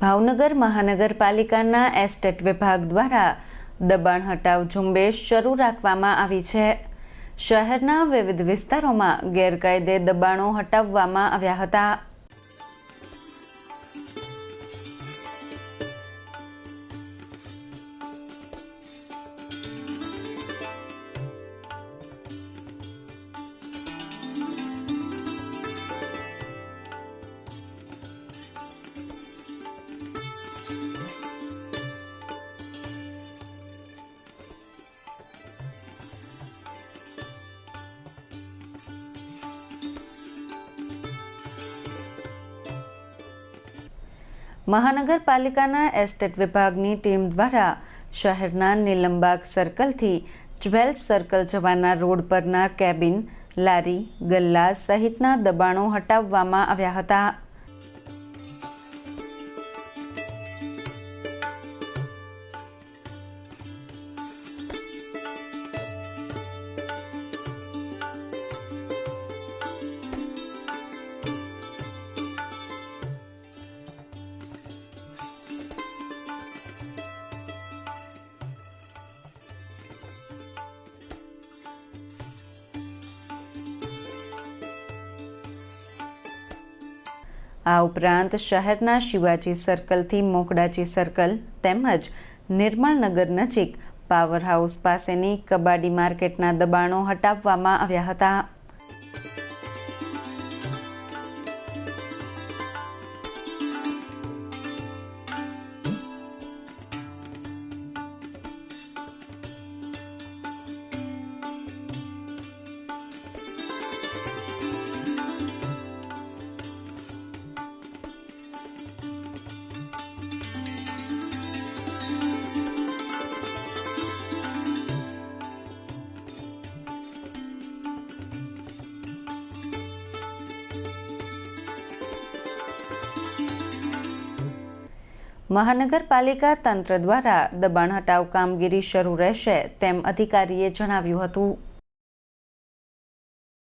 ભાવનગર મહાનગરપાલિકાના એસ્ટેટ વિભાગ દ્વારા દબાણ હટાવ ઝુંબેશ શરૂ રાખવામાં આવી છે. શહેરના વિવિધ વિસ્તારોમાં ગેરકાયદે દબાણો હટાવવામાં આવ્યા હતા. મહાનગરપાલિકાના એસ્ટેટ વિભાગની ટીમ દ્વારા શહેરના નીલમબાગ સર્કલથી જ્વેલ્સ સર્કલ જવાના રોડ પરના કેબિન, લારી, ગલ્લા સહિતના દબાણો હટાવવામાં આવ્યા હતા. આ ઉપરાંત શહેરના શિવાજી સર્કલથી મોકડાજી સર્કલ તેમજ નિર્મળનગર નજીક પાવર હાઉસ પાસેની કબાડી માર્કેટના દબાણો હટાવવામાં આવ્યા હતા. મહાનગરપાલિકા તંત્ર દ્વારા દબાણ હટાવ કામગીરી શરૂ રહેશે તેમ અધિકારીએ જણાવ્યું હતું.